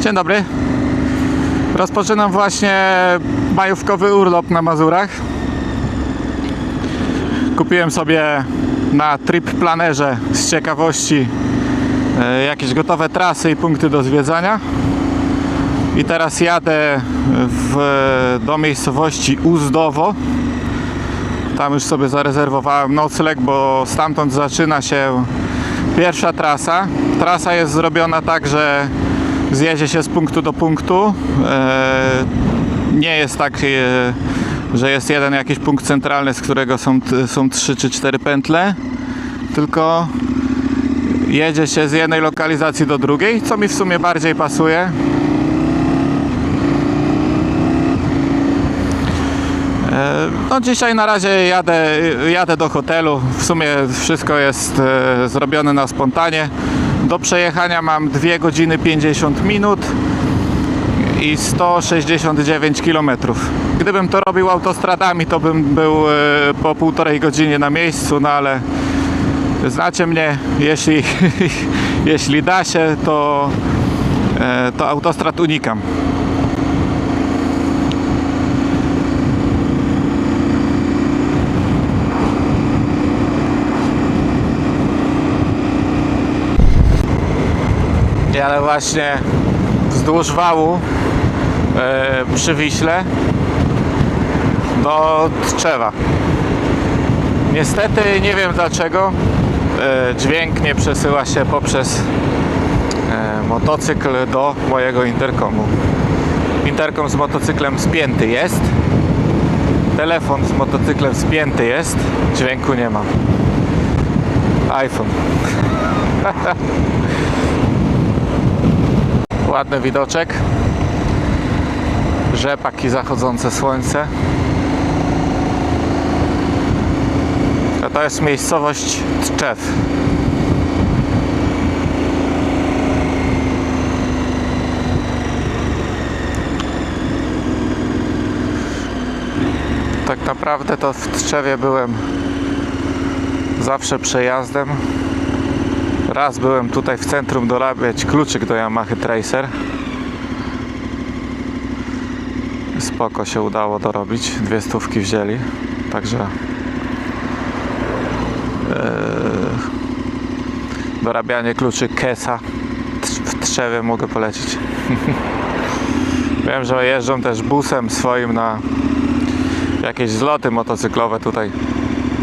Dzień dobry. Rozpoczynam właśnie majówkowy urlop na Mazurach. Kupiłem sobie na trip planerze z ciekawości e, jakieś gotowe trasy i punkty do zwiedzania. I teraz jadę w, do miejscowości Uzdowo. Tam już sobie zarezerwowałem nocleg, bo stamtąd zaczyna się pierwsza trasa. Trasa jest zrobiona tak, że zjedzie się z punktu do punktu. E, Nie jest tak, e, że jest jeden jakiś punkt centralny, z którego są, są trzy czy cztery pętle, tylko jedzie się z jednej lokalizacji do drugiej, co mi w sumie bardziej pasuje. E, No dzisiaj na razie jadę, jadę do hotelu. W sumie wszystko jest zrobione na spontanie. Do przejechania mam 2 godziny 50 minut i 169 km. Gdybym to robił autostradami, to bym był e, po półtorej godzinie na miejscu, no ale znacie mnie, jeśli, jeśli da się, to, e, to autostrad unikam. Jadę właśnie wzdłuż wału e, przy Wiśle do Tczewa. Niestety nie wiem dlaczego e, dźwięk nie przesyła się poprzez e, motocykl do mojego interkomu. Interkom z motocyklem spięty jest. Telefon z motocyklem spięty jest. Dźwięku nie ma. iPhone. Ładny widoczek. Rzepak i zachodzące słońce. A to jest miejscowość Tczew. Tak naprawdę to w Tczewie byłem zawsze przejazdem. Raz byłem tutaj w centrum dorabiać kluczyk do Yamaha Tracer. Spoko się udało dorobić. Dwie stówki wzięli. Także eee, dorabianie kluczy Kesa w Trzewie mogę polecić. Wiem, że jeżdżą też busem swoim na jakieś zloty motocyklowe tutaj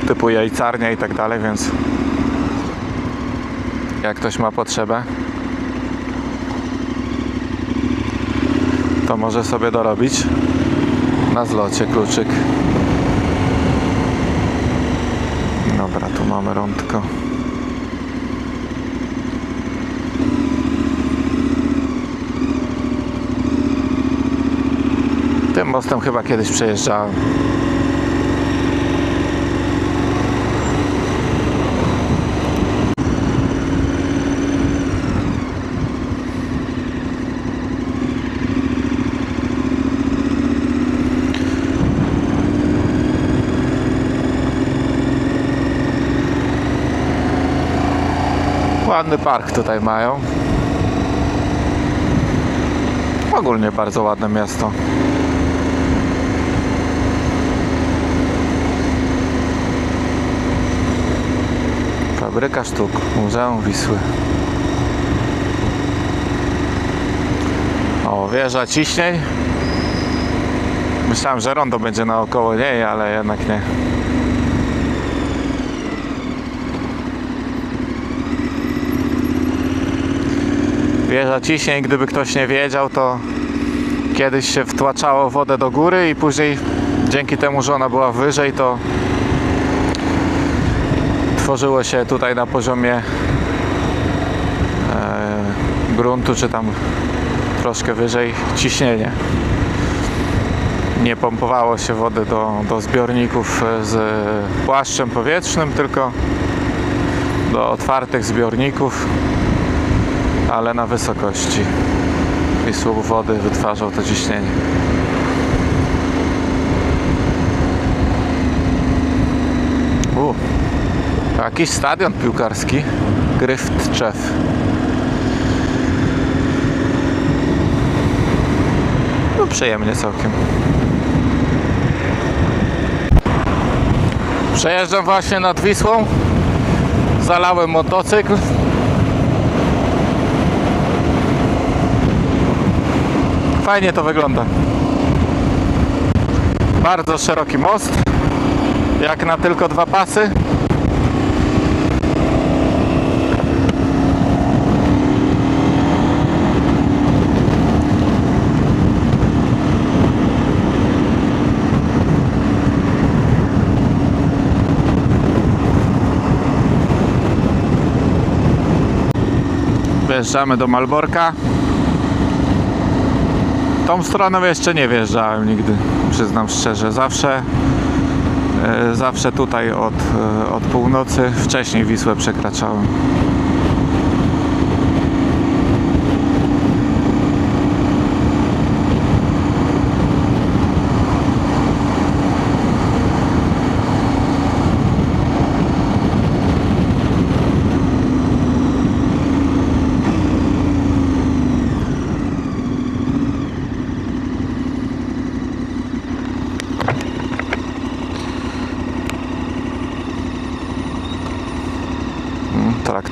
typu jajcarnia i tak dalej, więc jak ktoś ma potrzebę, to może sobie dorobić na zlocie kluczyk. Dobra, tu mamy rądko. Tym mostem chyba kiedyś przejeżdżałem. Ładny park tutaj mają. Ogólnie bardzo ładne miasto. Fabryka sztuk, Muzeum Wisły. O, wieża ciśnień. Myślałem, że rondo będzie naokoło niej, ale jednak nie. Wieża ciśnień, gdyby ktoś nie wiedział, to kiedyś się wtłaczało wodę do góry i później dzięki temu, że ona była wyżej, to tworzyło się tutaj na poziomie e, gruntu, czy tam troszkę wyżej ciśnienie. Nie pompowało się wody do, do zbiorników z płaszczem powietrznym, tylko do otwartych zbiorników ale na wysokości i słup wody wytwarzał to ciśnienie. U, jakiś stadion piłkarski, Gryf Tczew. No przyjemnie całkiem. Przejeżdżam właśnie nad Wisłą. Zalałem motocykl. Fajnie to wygląda. Bardzo szeroki most. Jak na tylko dwa pasy. Wjeżdżamy do Malborka. Tą stroną jeszcze nie wjeżdżałem nigdy, przyznam szczerze. Zawsze, e, zawsze tutaj od, e, od północy, wcześniej Wisłę przekraczałem.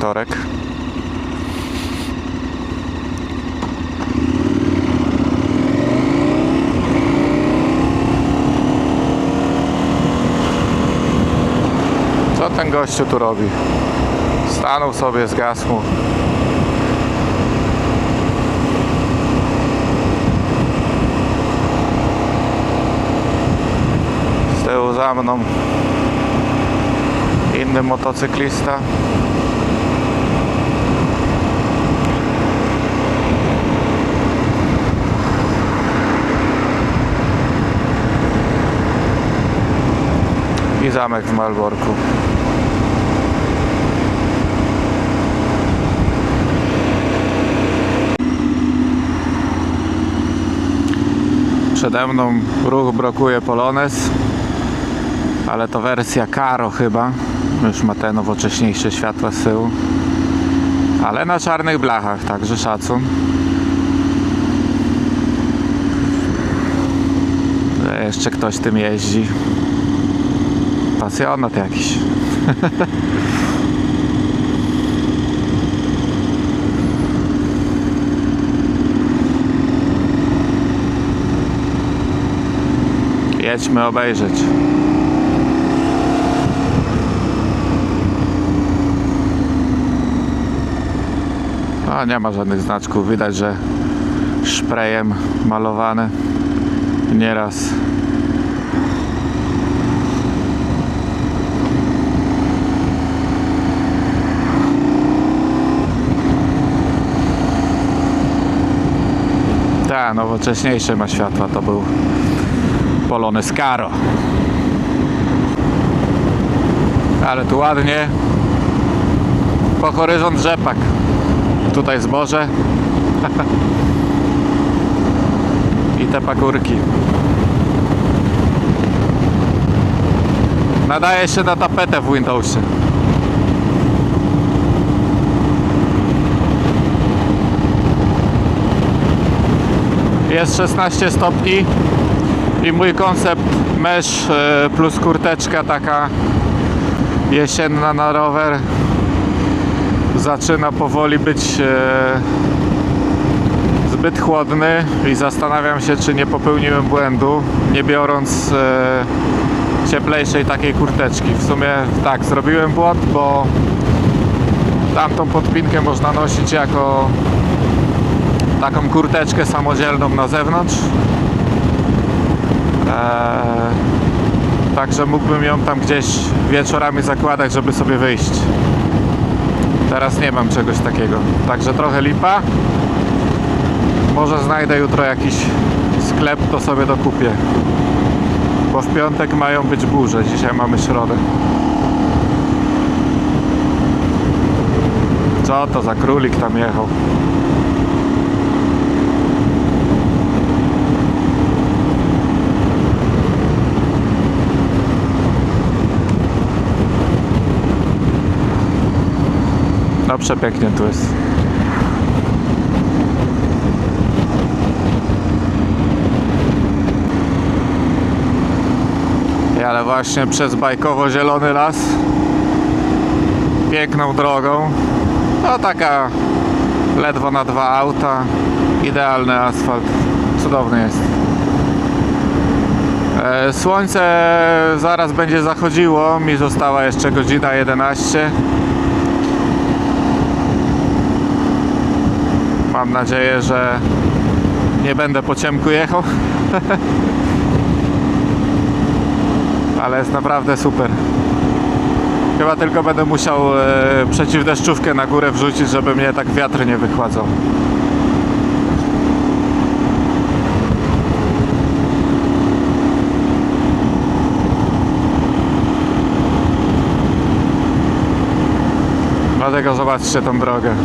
Traktorek. Co ten gościu tu robi? Stanął sobie, zgasł mu. Z tyłu za mną inny motocyklista. Zamek w Malborku. Przede mną ruch blokuje Polones, ale to wersja Karo chyba. Już ma te nowocześniejsze światła z tyłu. Ale na czarnych blachach, także szacun. Jeszcze ktoś tym jeździ. Pasjonat jakiś. Jedźmy obejrzeć. A nie ma żadnych znaczków. Widać, że szprejem malowane. Nieraz Ta, nowocześniejsze ma światła, to był Polones Caro. Ale tu ładnie. Po horyzont rzepak. Tutaj zboże. I te pagórki. Nadaje się na tapetę w Windowsie. Jest 16 stopni i mój koncept mesh e, plus kurteczka taka jesienna na rower zaczyna powoli być e, zbyt chłodny i zastanawiam się czy nie popełniłem błędu nie biorąc e, cieplejszej takiej kurteczki. W sumie tak zrobiłem błąd bo tamtą podpinkę można nosić jako taką kurteczkę samodzielną na zewnątrz. Eee, także mógłbym ją tam gdzieś wieczorami zakładać, żeby sobie wyjść. Teraz nie mam czegoś takiego. Także trochę lipa. Może znajdę jutro jakiś sklep, to sobie dokupię. Bo w piątek mają być burze. Dzisiaj mamy środę. Co to za królik tam jechał? No przepięknie tu jest. ale właśnie przez bajkowo-zielony las. Piękną drogą. No taka ledwo na dwa auta. Idealny asfalt. Cudowny jest. E, słońce zaraz będzie zachodziło. Mi została jeszcze godzina 11 Mam nadzieję, że nie będę po ciemku jechał. Ale jest naprawdę super. Chyba tylko będę musiał e, przeciwdeszczówkę na górę wrzucić, żeby mnie tak wiatr nie wychładzał. Dlatego zobaczcie tą drogę.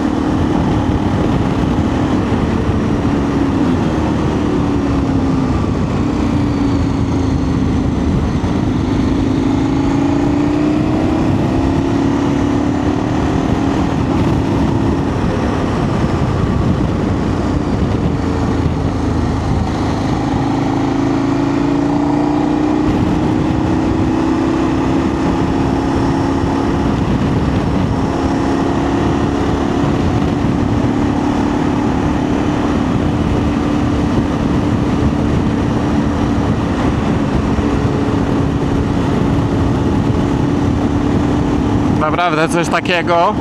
Naprawdę coś takiego.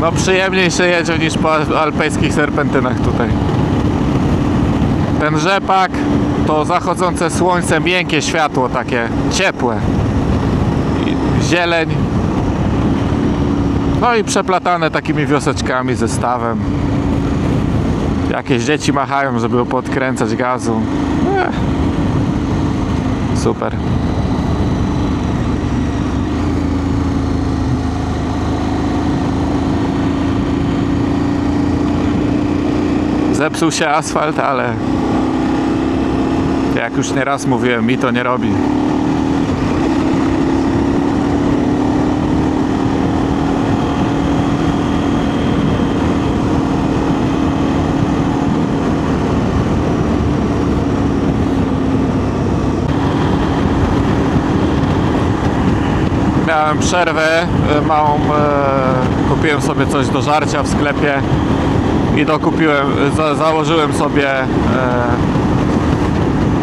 No przyjemniej się jedzie niż po al- alpejskich serpentynach tutaj. Ten rzepak to zachodzące słońce, miękkie światło takie, ciepłe. I zieleń. No i przeplatane takimi wioseczkami, zestawem. Jakieś dzieci machają, żeby podkręcać gazu. Ech. Super. Zepsuł się asfalt, ale jak już nieraz mówiłem, mi to nie robi. Miałem przerwę e, małą, e, kupiłem sobie coś do żarcia w sklepie i dokupiłem, za, założyłem sobie e,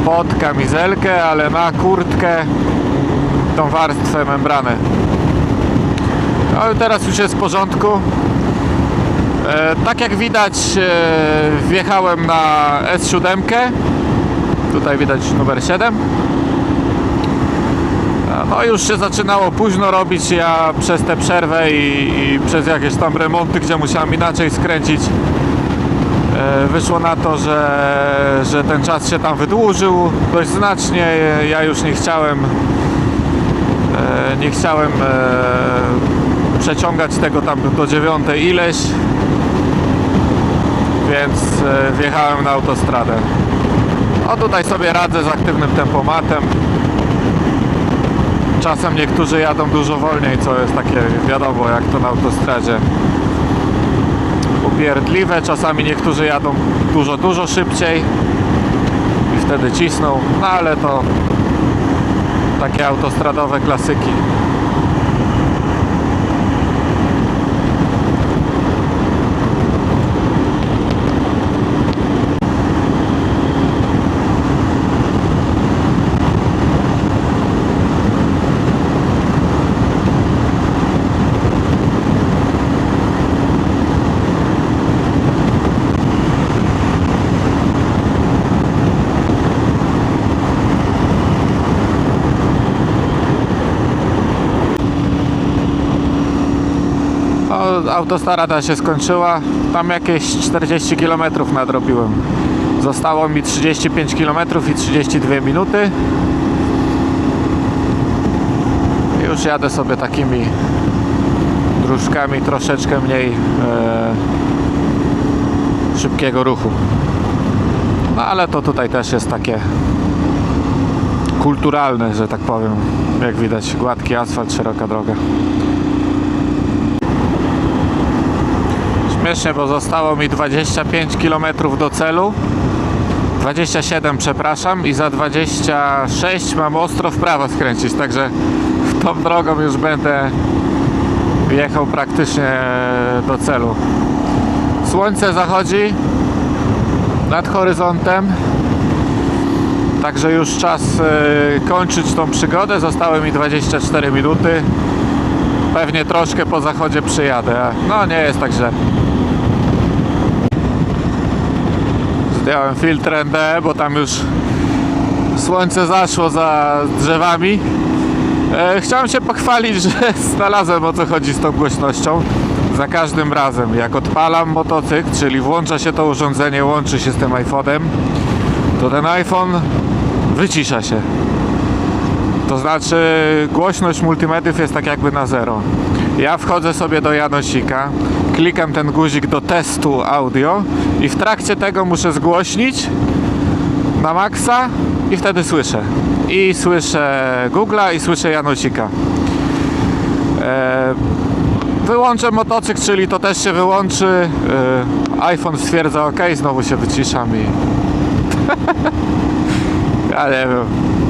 pod kamizelkę, ale na kurtkę tą warstwę membrany. No i teraz już jest w porządku. E, tak jak widać e, wjechałem na S7. Tutaj widać numer 7. No już się zaczynało późno robić, ja przez tę przerwę i, i przez jakieś tam remonty, gdzie musiałem inaczej skręcić, wyszło na to, że, że ten czas się tam wydłużył dość znacznie. Ja już nie chciałem e, nie chciałem e, przeciągać tego tam do dziewiątej ileś, więc e, wjechałem na autostradę. O tutaj sobie radzę z aktywnym tempomatem. Czasem niektórzy jadą dużo wolniej, co jest takie wiadomo, jak to na autostradzie. Upierdliwe, czasami niektórzy jadą dużo, dużo szybciej i wtedy cisną, no ale to takie autostradowe klasyki. No, autostrada się skończyła. Tam jakieś 40 km nadrobiłem. Zostało mi 35 km i 32 minuty. Już jadę sobie takimi dróżkami troszeczkę mniej e, szybkiego ruchu. No ale to tutaj też jest takie kulturalne, że tak powiem. Jak widać, gładki asfalt, szeroka droga. Śmiesznie, bo zostało mi 25 km do celu. 27 przepraszam i za 26 mam ostro w prawo skręcić, także tą drogą już będę jechał praktycznie do celu. Słońce zachodzi nad horyzontem. Także już czas e, kończyć tą przygodę. Zostały mi 24 minuty. Pewnie troszkę po zachodzie przyjadę. No nie jest tak źle. Zdjąłem filtr ND, bo tam już słońce zaszło za drzewami. E, chciałem się pochwalić, że znalazłem o co chodzi z tą głośnością. Za każdym razem, jak odpalam motocykl, czyli włącza się to urządzenie, łączy się z tym iPhone'em, to ten iPhone wycisza się. To znaczy głośność multimediów jest tak jakby na zero. Ja wchodzę sobie do Janosika, klikam ten guzik do testu audio i w trakcie tego muszę zgłośnić na maksa i wtedy słyszę. I słyszę Google'a i słyszę Janosika. E, wyłączę motocykl, czyli to też się wyłączy. E, iPhone stwierdza OK, znowu się wyciszam i... wiem.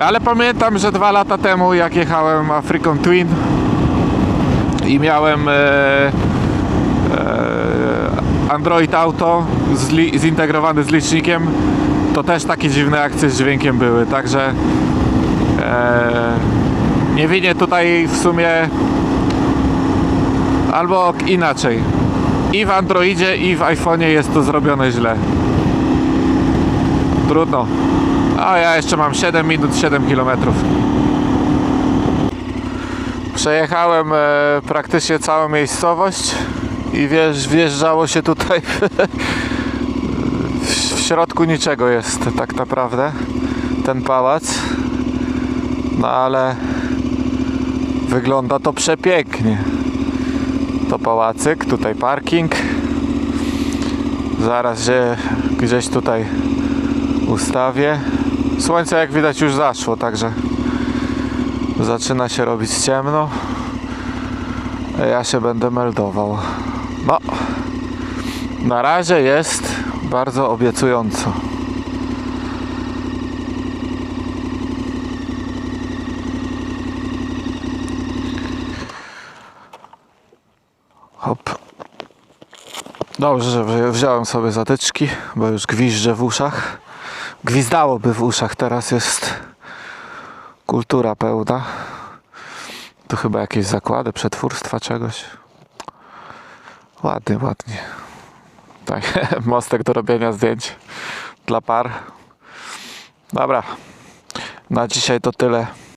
Ale pamiętam, że dwa lata temu jak jechałem African Twin i miałem e, e, Android Auto zintegrowany z licznikiem, to też takie dziwne akcje z dźwiękiem były, także e, nie winię tutaj w sumie albo inaczej. I w Androidzie i w iPhone'ie jest to zrobione źle. Trudno. A ja jeszcze mam 7 minut, 7 kilometrów. Przejechałem e, praktycznie całą miejscowość i wjeżdż, wjeżdżało się tutaj w, środku niczego jest tak naprawdę ten pałac. No ale wygląda to przepięknie. To pałacyk, tutaj parking. Zaraz gdzieś tutaj ustawię. Słońce jak widać już zaszło, także zaczyna się robić ciemno. Ja się będę meldował. No, na razie jest bardzo obiecująco. Hop. Dobrze, że wzi- wziąłem sobie zatyczki, bo już gwizdże w uszach. Gwizdałoby w uszach, teraz jest kultura pełna. Tu chyba jakieś zakłady, przetwórstwa czegoś. Ładnie, ładnie. Tak, mostek do robienia zdjęć dla par. Dobra, na dzisiaj to tyle.